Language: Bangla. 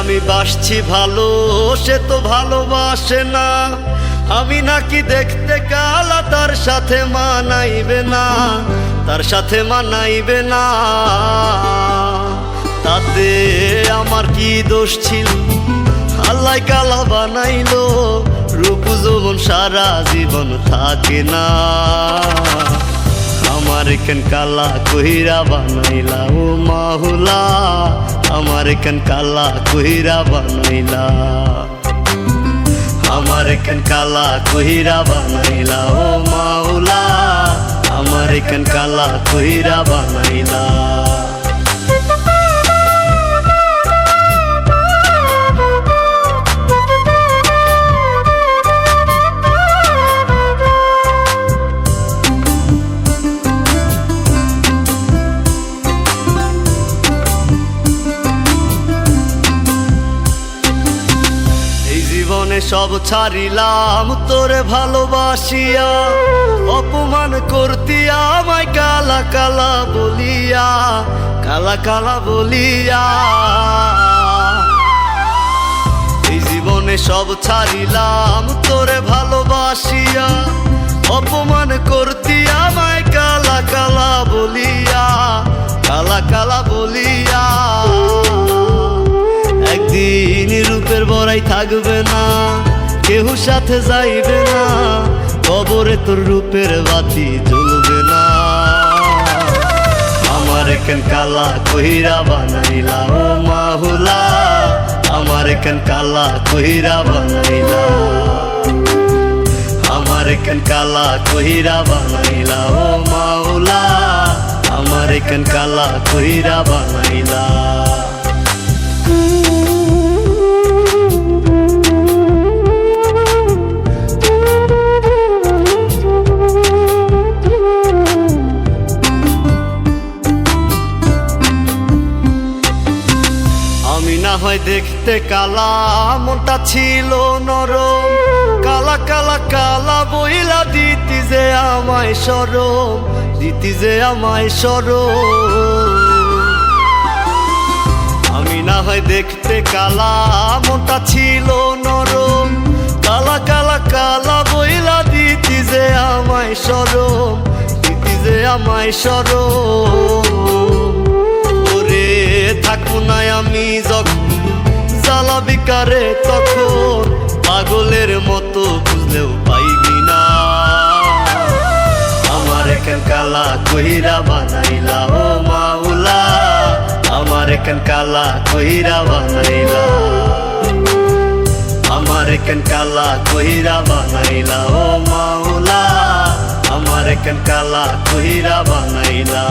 আমি বাসছি ভালো, সে তো ভালোবাসে না। আমি নাকি দেখতে কালা, তার সাথে মানাইবে না, তার সাথে মানাইবে না। তাতে আমার কি দোষ ছিল? আল্লাহ কালা বানাইলো, রূপ যৌবন সারা জীবন থাকে না। আমার এখান কালা কহিরা বানাইলা? ও মাহুলা, আমার এখান কালা কহিরা বানাইলা? আমার এখান কালা কহিরা বানাইলা? ও মাহুলা, আমার এখান কালা কহিরা বানাইলা? জীবনে সব ছাড়িলাম, তোরে ভালোবাসিয়া, অপমান করতি আমায় কালা কালা বলিয়া, কালা কালা বলিয়া। এই জীবনে সব ছাড়িলাম, তোরে ভালোবাসিয়া, অপমান করতি থাকবে না কেউ সাথে যাইবে না, কবরে তোর রূপের বাতি জ্বলবে না। আমার এখান কালা কহিরা বানাইলা, ও মাহুলা? আমার এখান কালা কহিরা বানাইলা? আমার এখান কালা কহিরা বানাইলা, ও মাওলা আমার এখান কালা কহিরা বানাইলা? না হয় দেখতে কালা, মনটা ছিল নরম। কালা কালা কালা বইলা দিতি যে আমায় সরম, দিতি যে আমায় সরম। আমি না হয় দেখতে কালা, মনটা ছিল নরম। কালা কালা কালা বইলা দিতি যে আমায় সরম, দিতি যে আমায় সরম। বিকারে তখন পাগলের মতো বুঝলেও পাইবি না। আমার এখান কালা কহিরা বানাইলা ও মাওলা, আমার এখান কালা কহিরা বানাইলা। আমার এখান কালা কহিরা বানাইলা ও মাওলা, আমার এখান কালা কহিরা বানাইলা।